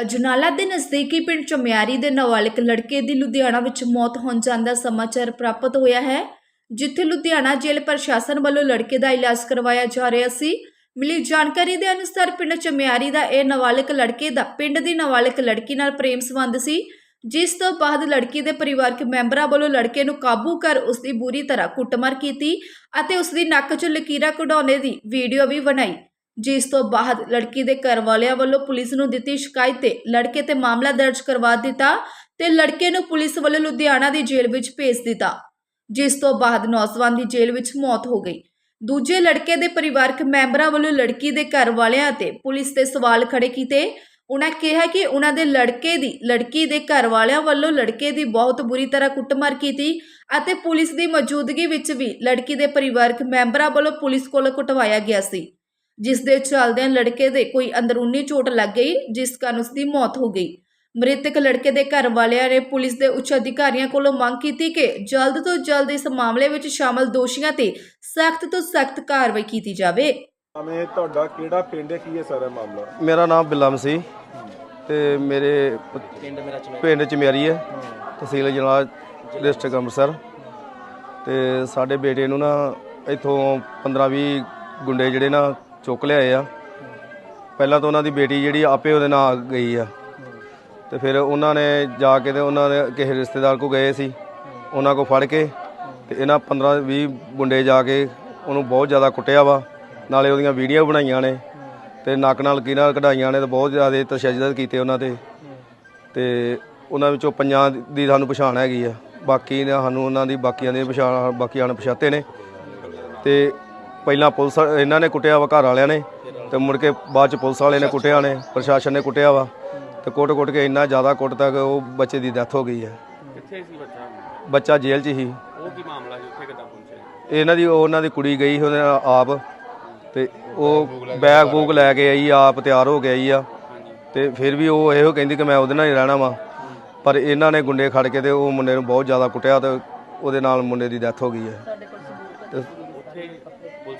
ਅਜਨਾਲਾ ਦੇ ਨਜ਼ਦੀਕੀ ਪਿੰਡ ਚਮਿਆਰੀ ਦੇ ਨਾਬਾਲਿਗ ਲੜਕੇ ਦੀ ਲੁਧਿਆਣਾ ਵਿੱਚ ਮੌਤ ਹੋਣ ਜਾਣ ਦਾ ਸਮਾਚਾਰ ਪ੍ਰਾਪਤ ਹੋਇਆ ਹੈ, ਜਿੱਥੇ ਲੁਧਿਆਣਾ ਜੇਲ੍ਹ ਪ੍ਰਸ਼ਾਸਨ ਵੱਲੋਂ ਲੜਕੇ ਦਾ ਇਲਾਜ ਕਰਵਾਇਆ ਜਾ ਰਿਹਾ ਸੀ। ਮਿਲੀ ਜਾਣਕਾਰੀ ਦੇ ਅਨੁਸਾਰ ਪਿੰਡ ਚਮਿਆਰੀ ਦਾ ਇਹ ਨਾਬਾਲਿਗ ਲੜਕੇ ਦਾ, ਪਿੰਡ ਦੀ ਨਾਬਾਲਿਗ ਲੜਕੀ ਨਾਲ ਪ੍ਰੇਮ ਸੰਬੰਧ ਸੀ, ਜਿਸ ਤੋਂ ਬਾਅਦ ਲੜਕੀ ਦੇ ਪਰਿਵਾਰਕ ਮੈਂਬਰਾਂ ਵੱਲੋਂ ਲੜਕੇ ਨੂੰ ਕਾਬੂ ਕਰ ਉਸ ਦੀ ਬੁਰੀ ਤਰ੍ਹਾਂ ਕੁੱਟਮਾਰ ਕੀਤੀ ਅਤੇ ਉਸ ਦੀ ਨੱਕ 'ਚੋਂ ਲਕੀਰਾਂ ਕਢਾਉਣੇ ਦੀ ਵੀਡੀਓ ਵੀ ਬਣਾਈ। ਜਿਸ ਤੋਂ ਬਾਅਦ ਲੜਕੀ ਦੇ ਘਰ ਵਾਲਿਆਂ ਵੱਲੋਂ ਪੁਲਿਸ ਨੂੰ ਦਿੱਤੀ ਸ਼ਿਕਾਇਤ ਤੇ ਲੜਕੇ ਤੇ ਮਾਮਲਾ ਦਰਜ ਕਰਵਾ ਦਿੱਤਾ ਤੇ ਲੜਕੇ ਨੂੰ ਪੁਲਿਸ ਵੱਲੋਂ ਲੁਧਿਆਣਾ ਦੀ ਜੇਲ੍ਹ ਵਿੱਚ ਭੇਜ ਦਿੱਤਾ, ਜਿਸ ਤੋਂ ਬਾਅਦ ਨੌਜਵਾਨ ਦੀ ਜੇਲ੍ਹ ਵਿੱਚ ਮੌਤ ਹੋ ਗਈ। ਦੂਜੇ ਲੜਕੇ ਦੇ ਪਰਿਵਾਰਕ ਮੈਂਬਰਾਂ ਵੱਲੋਂ ਲੜਕੀ ਦੇ ਘਰ ਵਾਲਿਆਂ ਤੇ ਪੁਲਿਸ ਤੇ ਸਵਾਲ ਖੜੇ ਕੀਤੇ। ਉਹਨਾਂ ਕਿਹਾ ਕਿ ਉਹਨਾਂ ਦੇ ਲੜਕੇ ਦੀ, ਲੜਕੀ ਦੇ ਘਰ ਵਾਲਿਆਂ ਵੱਲੋਂ ਲੜਕੇ ਦੀ ਬਹੁਤ ਬੁਰੀ ਤਰ੍ਹਾਂ ਕੁੱਟਮਾਰ ਕੀਤੀ ਅਤੇ ਪੁਲਿਸ ਦੀ ਮੌਜੂਦਗੀ ਵਿੱਚ ਵੀ ਲੜਕੀ ਦੇ ਪਰਿਵਾਰਕ ਮੈਂਬਰਾਂ ਵੱਲੋਂ ਪੁਲਿਸ ਕੋਲ ਕੁਟਵਾਇਆ ਗਿਆ ਸੀ। ਜਿਸ ਦੇ ਚੱਲਦਿਆਂ ਲੜਕੇ ਦੇ ਕੋਈ ਅੰਦਰੂਨੀ ਚੋਟ ਲੱਗ ਗਈ ਜਿਸ ਕਾਰਨ ਉਸ ਦੀ ਮੌਤ ਹੋ ਗਈ। ਮ੍ਰਿਤਕ ਲੜਕੇ ਦੇ ਘਰ ਵਾਲਿਆਂ ਨੇ ਪੁਲਿਸ ਦੇ ਉੱਚ ਅਧਿਕਾਰੀਆਂ ਕੋਲੋਂ ਮੰਗ ਕੀਤੀ ਕਿ ਜਲਦ ਤੋਂ ਜਲਦ ਇਸ ਮਾਮਲੇ ਵਿੱਚ ਸ਼ਾਮਲ ਦੋਸ਼ੀਆਂ ਤੇ ਸਖਤ ਤੋਂ ਸਖਤ ਕਾਰਵਾਈ ਕੀਤੀ ਜਾਵੇ। ਆਵੇਂ ਤੁਹਾਡਾ ਕਿਹੜਾ ਪਿੰਡ ਹੈ ਕੀ ਹੈ ਸਾਰਾ ਮਾਮਲਾ? ਮੇਰਾ ਨਾਮ ਬਿੱਲਮ ਸੀ ਤੇ ਮੇਰੇ ਪਿੰਡ ਚਮਿਆਰੀ ਹੈ ਤਹਿਸੀਲ ਜਨਾਲਾ ਡਿਸਟ੍ਰਿਕਟ ਅੰਮ੍ਰਿਤਸਰ। ਤੇ ਸਾਡੇ ਬੇਟੇ ਨੂੰ ਨਾ ਇੱਥੋਂ 15-20 ਗੁੰਡੇ ਜਿਹੜੇ ਨਾ ਚੁੱਕ ਲਿਆਏ ਆ। ਪਹਿਲਾਂ ਤਾਂ ਉਹਨਾਂ ਦੀ ਬੇਟੀ ਜਿਹੜੀ ਆਪੇ ਉਹਦੇ ਨਾਲ ਗਈ ਆ। ਤੇ ਫਿਰ ਉਹਨਾਂ ਨੇ ਜਾ ਕੇ ਤੇ ਉਹਨਾਂ ਦੇ ਕਿਸੇ ਰਿਸ਼ਤੇਦਾਰ ਕੋ ਗਏ ਸੀ। ਉਹਨਾਂ ਕੋ ਫੜ ਕੇ ਤੇ ਇਹਨਾਂ 15-20 ਮੁੰਡੇ ਜਾ ਕੇ ਉਹਨੂੰ ਬਹੁਤ ਜ਼ਿਆਦਾ ਕੁੱਟਿਆ ਵਾ। ਨਾਲੇ ਉਹਦੀਆਂ ਵੀਡੀਓ ਬਣਾਈਆਂ ਨੇ ਤੇ ਨੱਕ ਨਾਲ ਕੀਨਾਂ ਕਢਾਈਆਂ ਨੇ ਤੇ ਬਹੁਤ ਜ਼ਿਆਦਾ ਤਸ਼ੱਦਦ ਕੀਤੇ ਉਹਨਾਂ ਤੇ। ਤੇ ਉਹਨਾਂ ਵਿੱਚੋਂ ਪੰਜਾਂ ਦੀ ਸਾਨੂੰ ਪਛਾਣ ਹੈਗੀ ਆ। ਬਾਕੀ ਨੇ ਸਾਨੂੰ ਉਹਨਾਂ ਦੀ ਬਾਕੀਆਂ ਦੀ ਪਛਾਣ ਬਾਕੀ ਅਣਪਛਾਤੇ ਨੇ। ਤੇ ਪਹਿਲਾਂ ਪੁਲਿਸ ਇਹਨਾਂ ਨੇ ਕੁੱਟਿਆ ਵਾ ਘਰ ਵਾਲਿਆਂ ਨੇ ਤੇ ਮੁੜ ਕੇ ਬਾਅਦ ਚ ਪੁਲਿਸ ਵਾਲੇ ਨੇ ਕੁੱਟਿਆ ਨੇ ਪ੍ਰਸ਼ਾਸਨ ਨੇ ਕੁੱਟਿਆ ਵਾ ਤੇ ਕੁੱਟ-ਕੁੱਟ ਕੇ ਇੰਨਾ ਜ਼ਿਆਦਾ ਕੁੱਟ ਤੱਕ ਉਹ ਬੱਚੇ ਦੀ ਡੈਥ ਹੋ ਗਈ ਹੈ ਕਿੱਥੇ ਸੀ ਬੱਚਾ? ਬੱਚਾ ਜੇਲ੍ਹ 'ਚ ਹੀ। ਉਹ ਕੀ ਮਾਮਲਾ ਸੀ? ਉੱਥੇ ਕਿੱਦਾਂ ਪਹੁੰਚੇ? ਇਹਨਾਂ ਦੀ ਉਹਨਾਂ ਦੀ ਕੁੜੀ ਗਈ ਉਹਦੇ ਨਾਲ ਆਪ ਤੇ ਉਹ ਬੈਗ ਬੂਗ ਲੈ ਕੇ ਆਈ ਆਪ ਤਿਆਰ ਹੋ ਕੇ ਆਈ ਆ। ਤੇ ਫਿਰ ਵੀ ਉਹ ਇਹੋ ਕਹਿੰਦੀ ਕਿ ਮੈਂ ਉਹਦੇ ਨਾਲ ਹੀ ਰਹਿਣਾ ਵਾ। ਪਰ ਇਹਨਾਂ ਨੇ ਗੁੰਡੇ ਖੜ ਕੇ ਤੇ ਉਹ ਮੁੰਡੇ ਨੂੰ ਬਹੁਤ ਜ਼ਿਆਦਾ ਕੁੱਟਿਆ ਤੇ ਉਹਦੇ ਨਾਲ ਮੁੰਡੇ ਦੀ ਡੈਥ ਹੋ ਗਈ ਹੈ।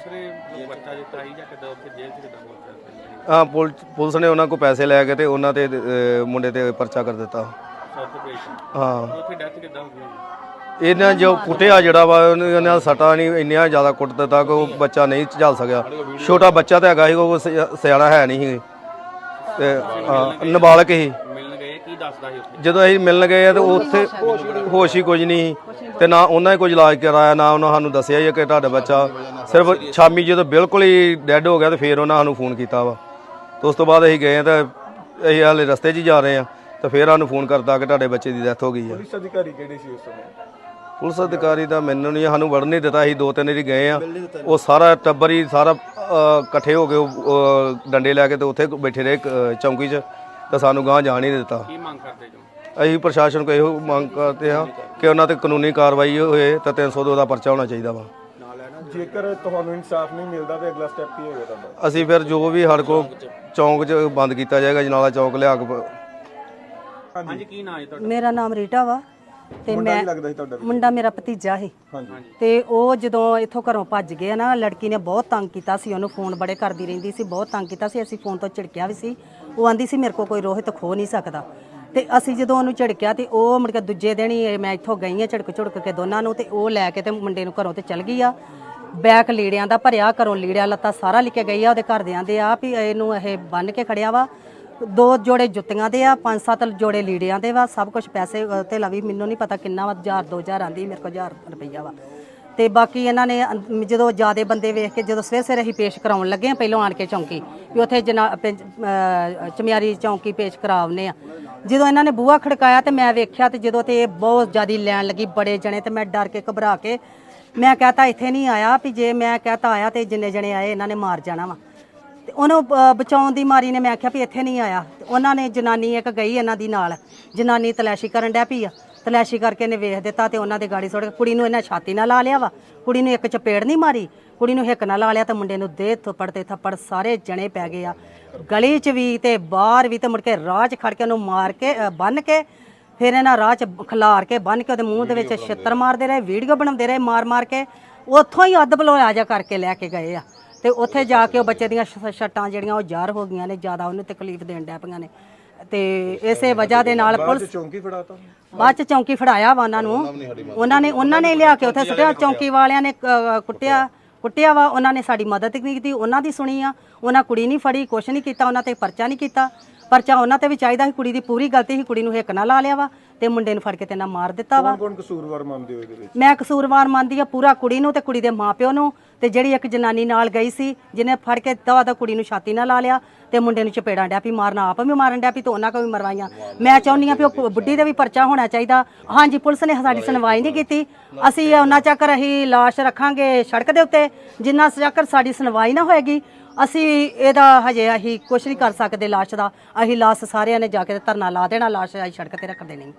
ਤੇ ਉੱਥੇ ਪੁਲਿਸ ਨੇ ਬੱਚਾ ਦਿੱਤਾ ਸੀ ਜਾਂ ਕਿੱਦਾਂ ਉੱਥੇ ਜੇਲ੍ਹ 'ਚ ਕਿੱਦਾਂ ਪਹੁੰਚਿਆ ਹਾਂ ਪੁਲ- ਪੁਲਿਸ ਨੇ ਉਹਨਾਂ ਕੋਲ ਪੈਸੇ ਲੈ ਕੇ ਤੇ ਉਹਨਾਂ ਤੇ ਅਹ, ਮੁੰਡੇ ਤੇ ਪਰਚਾ ਕਰ ਦਿੱਤਾ। ਸਾਊਥ ਆਪਰੇਸ਼ਨ ਹਾਂ। ਉੱਥੇ ਡੈਥ ਕਿੱਦਾਂ ਹੋ ਗਈ ਇਹਨਾਂ ਜੋ ਕੁੱਟਿਆ ਜਿਹੜਾ ਵਾ ਉਹਨੇ ਉਹਨਾਂ ਸੱਟਾਂ ਨਹੀਂ ਇੰਨੀਆਂ ਜ਼ਿਆਦਾ ਕੁੱਟ ਦਿੱਤਾ ਕਿ ਉਹ ਬੱਚਾ ਨਹੀਂ ਝੱਲ ਸਕਿਆ। ਛੋਟਾ ਬੱਚਾ ਤਾਂ ਹੈਗਾ ਸੀ ਉਹ ਸਿਆਣਾ ਹੈ ਨਹੀਂ ਸੀ। ਤੇ ਹਾਂ, ਨਾਬਾਲਗ ਹੀ। ਦੱਸਦਾ ਸੀ ਉੱਥੇ? ਜਦੋਂ ਅਸੀਂ ਮਿਲਣ ਗਏ ਆ ਤੇ ਉੱਥੇ ਹੋਸ਼ ਹੀ ਕੁਝ ਨਹੀਂ ਸੀ। ਤੇ ਨਾ ਉਹਨਾਂ ਨੇ ਕੁਝ ਇਲਾਜ ਕਰਾਇਆ ਨਾ ਉਹਨਾਂ ਸਾਨੂੰ ਦੱਸਿਆ ਹੀ ਕਿ ਤੁਹਾਡਾ ਬੱਚਾ ਸਿਰਫ ਸ਼ਾਮੀ ਜਦੋਂ ਬਿਲਕੁਲ ਹੀ ਡੈੱਡ ਹੋ ਗਿਆ ਤੇ ਫਿਰ ਉਹਨਾਂ ਸਾਨੂੰ ਫੋਨ ਕੀਤਾ ਵਾ। ਤੇ ਉਸ ਤੋਂ ਬਾਅਦ ਅਸੀਂ ਗਏ ਆ ਤਾਂ ਅਸੀਂ ਹਾਲੇ ਰਸਤੇ 'ਚ ਹੀ ਜਾ ਰਹੇ ਆ ਤਾਂ ਫਿਰ ਸਾਨੂੰ ਫੋਨ ਕਰਤਾ ਕਿ ਤੁਹਾਡੇ ਬੱਚੇ ਦੀ ਡੈਥ ਹੋ ਗਈ ਆ। ਪੁਲਿਸ ਅਧਿਕਾਰੀ ਕਿਹੜੇ ਸੀ ਉਸ ਸਮੇਂ? ਪੁਲਿਸ ਅਧਿਕਾਰੀ ਦਾ ਮੈਨੂੰ ਨਹੀਂ ਸਾਨੂੰ ਵੜਨ ਨਹੀਂ ਦਿੱਤਾ। ਅਸੀਂ ਦੋ ਤਿੰਨ ਵਾਰੀ ਗਏ ਆ। ਉਹ ਸਾਰਾ ਟੱਬਰ ਹੀ ਸਾਰਾ ਅ, ਇਕੱਠੇ ਹੋ ਕੇ ਉਹ, ਅ, ਡੰਡੇ ਲੈ ਕੇ ਤੇ ਉੱਥੇ ਬੈਠੇ ਰਹੇ ਅ, ਚੌਂਕੀ 'ਚ। ਤਾਂ ਸਾਨੂੰ ਗਾਂਹ ਜਾਣ ਹੀ ਨਹੀਂ ਦਿੱਤਾ। ਕੀ ਮੰਗ ਕਰਦੇ ਜੋ? ਅਸੀਂ ਪ੍ਰਸ਼ਾਸਨ ਕੋਲ ਇਹੋ ਮੰਗ ਕਰਦੇ ਹਾਂ ਕਿ ਉਹਨਾਂ ਤੇ ਕਾਨੂੰਨੀ ਕਾਰਵਾਈ ਹੋਏ ਤਾਂ 302 ਦਾ ਪਰਚਾ ਹੋਣਾ ਚਾਹੀਦਾ ਵਾ। ਜੇਕਰ ਤੁਹਾਨੂੰ ਇਨਸਾਫ ਨਹੀਂ ਮਿਲਦਾ ਤੇ ਅਗਲਾ ਸਟੈਪ ਕੀ ਹੋਏਗਾ ਤੁਹਾਡਾ? ਅਸੀਂ ਫਿਰ ਜੋ ਵੀ ਸਾਡੇ ਕੋਲ ਚੌਂਕ 'ਚ ਬੰਦ ਕੀਤਾ ਜਾਏਗਾ ਜਨਾਲਾ ਚੌਂਕ ਲਿਆ ਕੇ ਹਾਂਜੀ ਕੀ ਨਾਂ ਹੈ ਤੁਹਾਡਾ? ਮੇਰਾ ਨਾਮ ਰੀਟਾ ਵਾ। ਤੇ ਮੁੰਡਾ ਮੈਂ ਕੀ ਲੱਗਦਾ ਸੀ ਤੁਹਾਡਾ ਮੁੰਡਾ ਮੇਰਾ ਭਤੀਜਾ ਸੀ। ਹਾਂਜੀ। ਤੇ ਉਹ ਜਦੋਂ ਇੱਥੋਂ ਘਰੋਂ ਭੱਜ ਗਿਆ ਨਾ ਲੜਕੀ ਨੇ ਬਹੁਤ ਤੰਗ ਕੀਤਾ ਸੀ ਉਹਨੂੰ ਫੋਨ ਬੜੇ ਕਰਦੀ ਰਹਿੰਦੀ ਸੀ ਬਹੁਤ ਤੰਗ ਕੀਤਾ ਸੀ ਅਸੀਂ ਫੋਨ ਤੋਂ ਝਿੜਕਿਆ ਵੀ ਸੀ। ਉਹ ਆਂਦੀ ਸੀ ਮੇਰੇ ਕੋਲ ਕੋਈ ਰੋਹਿਤ ਖੋ ਨਹੀਂ ਸਕਦਾ। ਤੇ ਅਸੀਂ ਜਦੋਂ ਉਹਨੂੰ ਝਿੜਕਿਆ ਤੇ ਉਹ ਮੁੜ ਕੇ ਦੂਜੇ ਦਿਨ ਹੀ ਮੈਂ ਇੱਥੋਂ ਗਈ ਆ ਝਿੜਕ ਝੁੜਕ ਕੇ ਦੋਨਾਂ ਨੂੰ ਤੇ ਉਹ ਲੈ ਕੇ ਤੇ ਮੁੰਡੇ ਨੂੰ ਘਰੋਂ ਤੇ ਚਲ ਗਈ ਆ। ਬੈਕ ਲੀੜਿਆਂ ਦਾ ਭਰਿਆ ਘਰੋਂ ਲੀੜਿਆ ਲੱਤਾ ਸਾਰਾ ਲੈ ਕੇ ਗਈ ਆ ਉਹਦੇ ਘਰਦਿਆਂ ਦੇ ਆ ਵੀ ਇਹਨੂੰ ਇਹ ਬੰਨ ਕੇ ਖੜਿਆ ਵਾ। ਦੋ ਜੋੜੇ ਜੁੱਤੀਆਂ ਦੇ ਆ ਪੰਜ ਸੱਤ ਜੋੜੇ ਲੀੜਿਆਂ ਦੇ ਵਾ ਸਭ ਕੁਝ ਪੈਸੇ ਅ, ਤੇ ਲਵੀ ਮੈਨੂੰ ਨਹੀਂ ਪਤਾ ਕਿੰਨਾ ਵਾ 1000 2000 ਆਂਦੀ ਮੇਰੇ ਕੋਲ 1000 ਰੁਪਈਆ ਵਾ। ਤੇ ਬਾਕੀ ਇਹਨਾਂ ਨੇ ਅੰ- ਜਦੋਂ ਜਿਆਦੇ ਬੰਦੇ ਵੇਖ ਕੇ ਜਦੋਂ ਸਵੇਰੇ ਸਵੇਰੇ ਅਸੀਂ ਪੇਸ਼ ਕਰਾਉਣ ਲੱਗੇ ਆ ਪਹਿਲਾਂ ਆਣ ਕੇ ਚੌਂਕੀ ਵੀ ਉੱਥੇ ਜਨਾ ਪਿੰਜ- ਅ, ਚਮਿਆਰੀ ਚੌਂਕੀ ਪੇਸ਼ ਕਰਾਉਨੇ ਆ। ਜਦੋਂ ਇਹਨਾਂ ਨੇ ਬੂਹਾ ਖੜਕਾਇਆ ਤੇ ਮੈਂ ਵੇਖਿਆ ਤੇ ਜਦੋਂ ਤੇ ਇਹ ਬਹੁਤ ਜਿਆਦੀ ਲੈਣ ਲੱਗੀ ਬੜੇ ਜਣੇ ਤੇ ਮੈਂ ਡਰ ਕੇ ਘਬਰਾ ਕੇ ਮੈਂ ਕਹਤਾ ਇੱਥੇ ਨਹੀਂ ਆਇਆ ਵੀ ਜੇ ਮੈਂ ਕਹਤਾ ਆਇਆ ਤੇ ਜਿੰਨੇ ਜਣੇ ਆਏ ਇਹਨਾਂ ਨੇ ਮਾਰ ਜਾਣਾ ਵਾ। ਤੇ ਉਹਨੂੰ ਬਚਾਉਣ ਦੀ ਮਾਰੀ ਨੇ ਮੈਂ ਆਖਿਆ ਵੀ ਇੱਥੇ ਨਹੀਂ ਆਇਆ। ਤੇ ਉਹਨਾਂ ਨੇ ਜਨਾਨੀ ਇੱਕ ਗਈ ਇਹਨਾਂ ਦੀ ਨਾਲ। ਜਨਾਨੀ ਤਲਾਸ਼ੀ ਕਰਨ ਡੈ ਪਈ ਆ। ਤਲਾਸ਼ੀ ਕਰਕੇ ਨੇ ਵੇਖ ਦਿੱਤਾ ਤੇ ਉਹਨਾਂ ਦੇ ਗਾੜੀ ਸੁੱਟ ਕੇ ਕੁੜੀ ਨੂੰ ਇਹਨਾਂ ਛਾਤੀ ਨਾਲ ਲਾ ਲਿਆ ਵਾ। ਕੁੜੀ ਨੂੰ ਇੱਕ ਚਪੇੜ ਨਹੀਂ ਮਾਰੀ। ਕੁੜੀ ਨੂੰ ਹਿੱਕ ਨਾਲ ਲਾ ਲਿਆ ਤੇ ਮੁੰਡੇ ਨੂੰ ਦੇ ਥੱਪੜ ਤੇ ਥੱਪੜ ਸਾਰੇ ਜਣੇ ਪੈ ਗਏ ਆ। ਗਲੀ 'ਚ ਵੀ ਤੇ ਬਾਹਰ ਵੀ ਤੇ ਮੁੜ ਕੇ ਰਾਹ 'ਚ ਖੜ ਕੇ ਉਹਨੂੰ ਮਾਰ ਕੇ ਅ, ਬੰਨ ਕੇ ਫਿਰ ਇਹਨਾਂ ਰਾਹ 'ਚ ਖਿਲਾਰ ਕੇ ਬੰਨ ਕੇ ਉਹਦੇ ਮੂੰਹ ਦੇ ਵਿੱਚ ਛਿੱਤਰ ਮਾਰਦੇ ਰਹੇ ਵੀਡੀਓ ਬਣਾਉਂਦੇ ਰਹੇ ਮਾਰ ਮਾਰ ਕੇ। ਉੱਥੋਂ ਹੀ ਅੱਧ ਬਲੋਇਆ ਜਾ ਕਰਕੇ ਲੈ ਕੇ ਗਏ ਆ। ਤੇ ਉੱਥੇ ਜਾ ਕੇ ਉਹ ਬੱਚੇ ਦੀਆਂ ਸ਼- ਛੱਟਾਂ ਜਿਹੜੀਆਂ ਉਹ ਜ਼ਾਹਰ ਹੋ ਗਈਆਂ ਨੇ ਜ਼ਿਆਦਾ ਉਹਨੂੰ ਤਕਲੀਫ ਦੇਣ ਡੈ ਪਈਆਂ ਨੇ। ਤੇ ਇਸੇ ਵਜ੍ਹਾ ਦੇ ਨਾਲ ਪੁਲਿਸ ਚੌਂਕੀ ਫੜਾਤਾ ਬਾਅਦ ਚ ਚੌਂਕੀ ਫੜਾਇਆ ਵਾ ਉਹਨਾਂ ਨੂੰ। ਉਹਨਾਂ ਨੇ ਉਹਨਾਂ ਨੇ ਲਿਆ ਕੇ ਉੱਥੇ ਸੁੱਟਿਆ। ਚੌਂਕੀ ਵਾਲਿਆਂ ਨੇ ਅ, ਕੁੱਟਿਆ। ਕੁੱਟਿਆ ਵਾ। ਉਹਨਾਂ ਨੇ ਸਾਡੀ ਮਦਦ ਨਹੀਂ ਕੀਤੀ। ਉਹਨਾਂ ਦੀ ਸੁਣੀ ਆ। ਉਹਨਾਂ ਕੁੜੀ ਨਹੀਂ ਫੜੀ ਕੁਛ ਨਹੀਂ ਕੀਤਾ। ਉਹਨਾਂ ਤੇ ਪਰਚਾ ਨਹੀਂ ਕੀਤਾ। ਪਰਚਾ ਉਹਨਾਂ ਤੇ ਵੀ ਚਾਹੀਦਾ ਸੀ। ਕੁੜੀ ਦੀ ਪੂਰੀ ਗਲਤੀ ਸੀ। ਕੁੜੀ ਨੂੰ ਹਿੱਕ ਨਾਲ ਲਾ ਲਿਆ ਵਾ। ਤੇ ਮੁੰਡੇ ਨੂੰ ਫੜ ਕੇ ਤੇ ਨਾਲ ਮਾਰ ਦਿੱਤਾ ਵਾ। ਕੌਣ ਕਸੂਰਵਾਰ ਮੰਨਦੇ ਹੋ ਇਹਦੇ ਵਿੱਚ? ਮੈਂ ਕਸੂਰਵਾਰ ਮੰਨਦੀ ਆ ਪੂਰਾ ਕੁੜੀ ਨੂੰ ਤੇ ਕੁੜੀ ਦੇ ਮਾਪਿਓ ਨੂੰ ਤੇ ਜਿਹੜੀ ਇੱਕ ਜਨਾਨੀ ਨਾਲ ਗਈ ਸੀ ਜਿਹਨੇ ਫੜ ਕੇ ਦਵਾ ਦਾ ਕੁੜੀ ਨੂੰ ਛਾਤੀ ਨਾਲ ਲਾ ਲਿਆ ਤੇ ਮੁੰਡੇ ਨੂੰ ਚਪੇੜਾਂ ਡਿਆ ਪਈ ਮਾਰਨਾ ਆਪ ਵੀ ਮਾਰਨ ਡਿਆ ਪਈ ਤੇ ਉਹਨਾਂ ਕੋ ਵੀ ਮਰਵਾਈਆਂ। ਮੈਂ ਚਾਹੁੰਦੀ ਆ ਵੀ ਉਹ ਬੁੱਢੀ ਦੇ ਵੀ ਪਰਚਾ ਹੋਣਾ ਚਾਹੀਦਾ। ਹਾਂਜੀ ਪੁਲਿਸ ਨੇ ਸਾਡੀ ਸੁਣਵਾਈ ਨਹੀਂ ਕੀਤੀ। ਅਸੀਂ ਉਹਨਾਂ ਚੱਕਰ ਅਸੀਂ ਲਾਸ਼ ਰੱਖਾਂਗੇ ਸੜਕ ਦੇ ਉੱਤੇ ਜਿੰਨਾ ਚੱਕਰ ਸਾਡੀ ਸੁਣਵਾਈ ਨਾ ਹੋਏਗੀ ਅਸੀਂ ਇਹਦਾ ਹਜੇ ਅਸੀਂ ਕੁਝ ਨਹੀਂ ਕਰ ਸਕਦੇ ਲਾਸ਼ ਦਾ। ਅਸੀਂ ਲਾਸ਼ ਸਾਰਿਆਂ ਨੇ ਜਾ ਕੇ ਧਰਨਾ ਲਾ ਦੇਣਾ ਲਾਸ਼ ਅਸੀਂ ਸੜਕ ਤੇ ਰੱਖ ਦੇਣੀ।